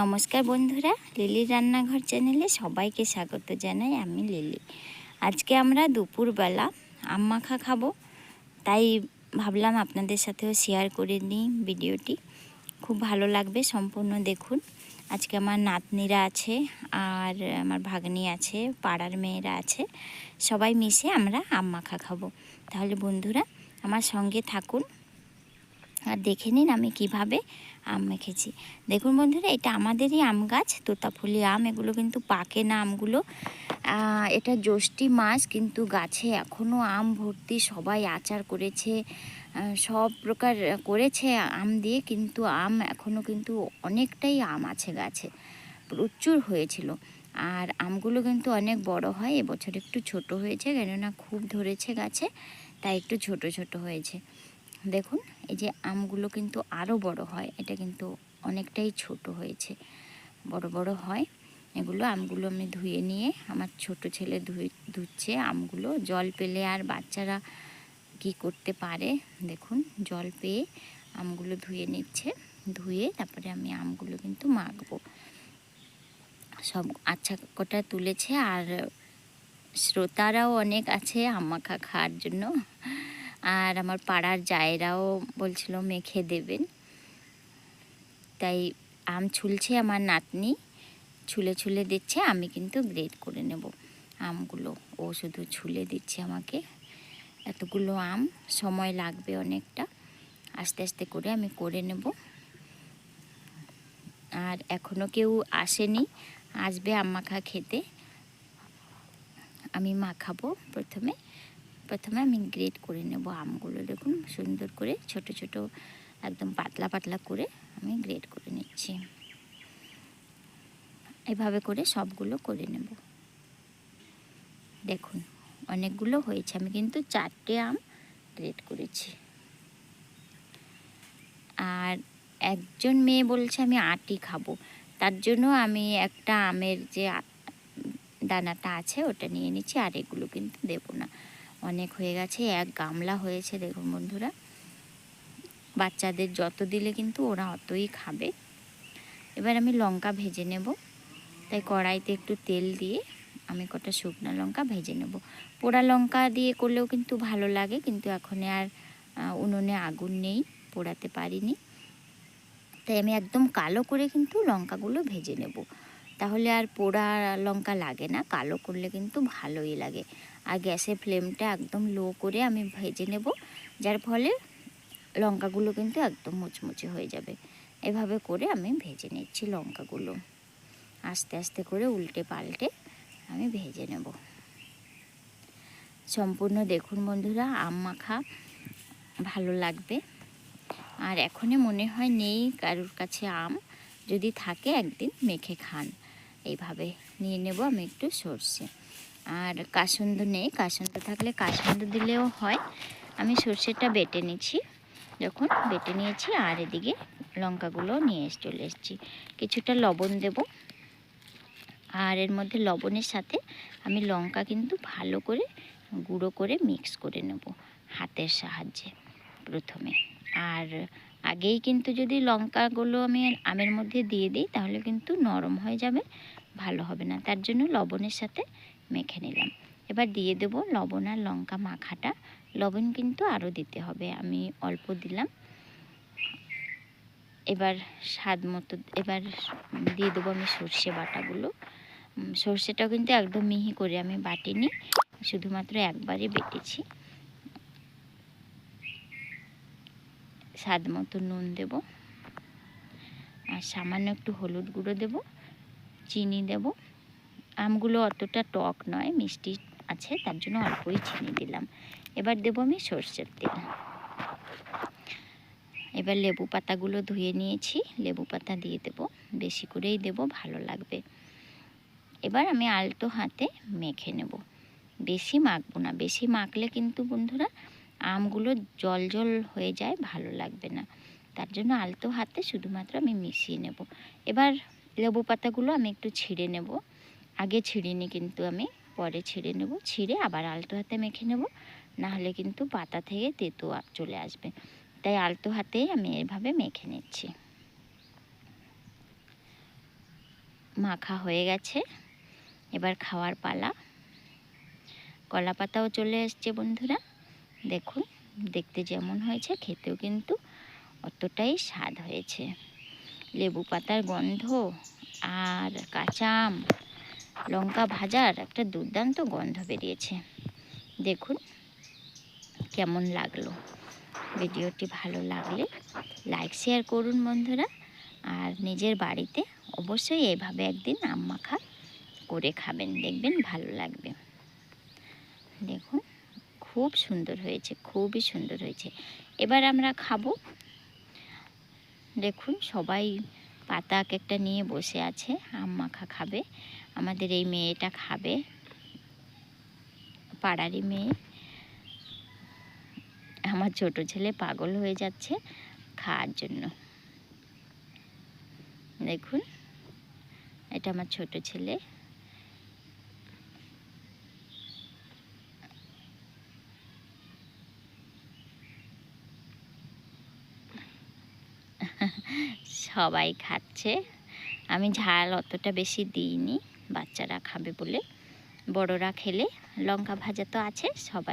নমস্কার বন্ধুরা লিলির রান্নাঘর চ্যানেলে সবাইকে স্বাগত জানাই, আমি লিলি। আজকে আমরা দুপুরবেলা আম মাখা খাব, তাই ভাবলাম আপনাদের সাথেও শেয়ার করে নিই ভিডিওটি। খুব ভালো লাগবে, সম্পূর্ণ দেখুন। আজকে আমার নাতনিরা আছে, আর আমার ভাগ্নি আছে, পাড়ার মেয়েরা আছে, সবাই মিশে আমরা আম মাখা খাব। তাহলে বন্ধুরা, আমার সঙ্গে থাকুন। আর দেখে নিন আমি কীভাবে আম মেখেছি। দেখুন বন্ধুরা, এটা আমাদেরই আম গাছ তোতাফুলি আম, এগুলো কিন্তু পাকে না আমগুলো। এটা জ্যৈষ্ঠী মাস, কিন্তু গাছে এখনও আম ভর্তি, সবাই আচার করেছে সব প্রকার করেছে আম দিয়ে, কিন্তু আম এখনও কিন্তু অনেকটাই আম আছে গাছে। প্রচুর হয়েছিল। আর আমগুলো কিন্তু অনেক বড় হয়, এবছর একটু ছোট হয়েছে, কেননা খুব ধরেছে গাছে, তাই একটু ছোট ছোট হয়েছে। দেখুন, এই যে আমগুলো কিন্তু আরও বড় হয়, এটা কিন্তু অনেকটাই ছোট হয়েছে। বড় বড় হয়, এগুলো আমগুলো আমি ধুয়ে নিয়ে আমার ছোট ছেলে ধুয়ে ধুচ্ছে আমগুলো। জল পেলে আর বাচ্চারা কি করতে পারে? দেখুন, জল পেয়ে আমগুলো ধুয়ে নিচ্ছে, ধুয়ে তারপরে আমি আমগুলো কিন্তু মাখবো। সব আচ্ছা কটা তুলেছে, আর শ্রোতারাও অনেক আছে আম মাখা খাওয়ার জন্য। আর আমার পাড়ার জায়েরাও বলছিল, মেখে দেবেন। তাই আম ছুলছে আমার নাতনি, ছুলে ছুলে দিচ্ছে, আমি কিন্তু গ্রেড করে নেব আমগুলো। ও শুধু ছুলে দিচ্ছে আমাকে। এতগুলো আম, সময় লাগবে অনেকটা। আস্তে আস্তে করে আমি করে নেব। আর এখনও কেউ আসেনি, আসবে আম মাখা খেতে। আমি মাখাবো প্রথমে। প্রথমে আমি গ্রেট করে নেব আমগুলো, দেখুন, সুন্দর করে ছোট ছোট একদম পাতলা পাতলা করে আমি গ্রেট করে নিচ্ছি। এভাবে করে সবগুলো করে নেব। দেখুন, অনেকগুলো হয়েছে, আমি কিন্তু চারটে আম গ্রেট করেছি। আর একজন মেয়ে বলছে, আমি আটি খাব। তার জন্য আমি একটা আমের যে দানাটা আছে, ওটা নিয়ে নিচ্ছি, আর এগুলো কিন্তু দেবো না। অনেক হয়ে গেছে, এক গামলা হয়েছে দেখুন বন্ধুরা। বাচ্চাদের যত দিলে কিন্তু ওরা অতই খাবে। এবার আমি লঙ্কা ভেজে নেব। তাই কড়াইতে একটু তেল দিয়ে আমি কটা শুকনো লঙ্কা ভেজে নেব। পোড়া লঙ্কা দিয়ে করলেও কিন্তু ভালো লাগে, কিন্তু এখন আর উনুনে আগুন নেই, পোড়াতে পারিনি। তাই আমি একদম কালো করে কিন্তু লঙ্কাগুলো ভেজে নেব। তাহলে আর পোড়া লঙ্কা লাগে না, কালো করলে কিন্তু ভালোই লাগে। আর গ্যাসের ফ্লেমটা একদম লো করে আমি ভেজে নেব, যার ফলে লঙ্কাগুলো কিন্তু একদম মুচমুচে হয়ে যাবে। এভাবে করে আমি ভেজে নিচ্ছি লঙ্কাগুলো। আস্তে আস্তে করে উল্টে পাল্টে আমি ভেজে নেব। সম্পূর্ণ দেখুন বন্ধুরা, আম মাখা ভালো লাগবে। আর এখনই মনে হয় নেই কারোর কাছে আম, যদি থাকে একদিন মেখে খান। এইভাবে নিয়ে নেব আমি একটু সর্ষে। আর কাসন্দ নেই, কাসন্দ থাকলে কাসন্দ দিলেও হয়। আমি সর্ষেটা বেটে নিচ্ছি যখন বেটে নিয়েছি, আর এদিকে লঙ্কাগুলো নিয়ে চলে এসেছি। কিছুটা লবণ দেব। আর এর মধ্যে লবণের সাথে আমি লঙ্কা কিন্তু ভালো করে গুঁড়ো করে মিক্স করে নেব হাতের সাহায্যে প্রথমে। আর আগেই কিন্তু যদি লঙ্কাগুলো আমি আমের মধ্যে দিয়ে দিই, তাহলে কিন্তু নরম হয়ে যাবে, ভালো হবে না। তার জন্য লবণের সাথে মেখে নিলাম। এবার দিয়ে দেব লবণ আর লঙ্কা মাখাটা। লবণ কিন্তু আরও দিতে হবে, আমি অল্প দিলাম। এবার স্বাদ মতো, এবার দিয়ে দেবো আমি সর্ষে বাটাগুলো। সর্ষেটাও কিন্তু একদম মিহি করে আমি বাটিনি, শুধুমাত্র একবারই বেটেছি। স্বাদ মতো নুন দেব। আর সামান্য একটু হলুদ গুঁড়ো দেব, চিনি দেব। আমগুলো অতটা টক নয়, মিষ্টি আছে, তার জন্য অল্পই চিনি দিলাম। এবার দেবো আমি সর্ষের তেল। এবার লেবু পাতাগুলো ধুয়ে নিয়েছি, লেবু পাতা দিয়ে দেব। বেশি করেই দেব, ভালো লাগবে। এবার আমি আলতো হাতে মেখে নেব। বেশি মাখবো না, বেশি মাখলে কিন্তু বন্ধুরা আমগুলো জল জল হয়ে যায়, ভালো লাগবে না। তার জন্য আলতো হাতে শুধুমাত্র আমি মিশিয়ে নেব। এবার লেবু পাতাগুলো আমি একটু ছিঁড়ে নেব। আগে ছিঁড়িনি কিন্তু আমি, পরে ছিঁড়ে নেব। ছিঁড়ে আবার আলতো হাতে মেখে নেব। নাহলে কিন্তু পাতা থেকে তেতো চলে আসবে। তাই আলতো হাতে আমি এভাবে মেখে নিচ্ছি। মাখা হয়ে গেছে। এবার খাওয়ার পালা। কলা পাতাও চলে এসছে বন্ধুরা। দেখুন, দেখতে যেমন হয়েছে, খেতেও কিন্তু অতটাই স্বাদ হয়েছে। লেবু পাতার গন্ধ আর কাঁচা আম। লঙ্কা ভাজার একটা দুর্দান্ত গন্ধ বেরিয়েছে। দেখুন কেমন লাগল। ভিডিওটি ভালো লাগলে লাইক শেয়ার করুন বন্ধুরা। আর নিজের বাড়িতে অবশ্যই এইভাবে একদিন আম মাখা করে খাবেন। দেখবেন ভালো লাগবে। দেখুন খুব সুন্দর হয়েছে, খুবই সুন্দর হয়েছে। এবার আমরা খাব। দেখুন সবাই পাতা এক একটা নিয়ে বসে আছে আম মাখা খাবে। আমাদের এই মেয়েটা খাবে। পাড়ারই মেয়ে। আমার ছোট ছেলে পাগল হয়ে যাচ্ছে খাওয়ার জন্য। দেখুন, এটা আমার ছোট ছেলে। সবাই খাচ্ছে। আমি ঝাল অতটা বেশি দিইনি, বাচ্চারা খাবে বলে। বড়রা খেলে লঙ্কা ভাজা তো আছে, সবাই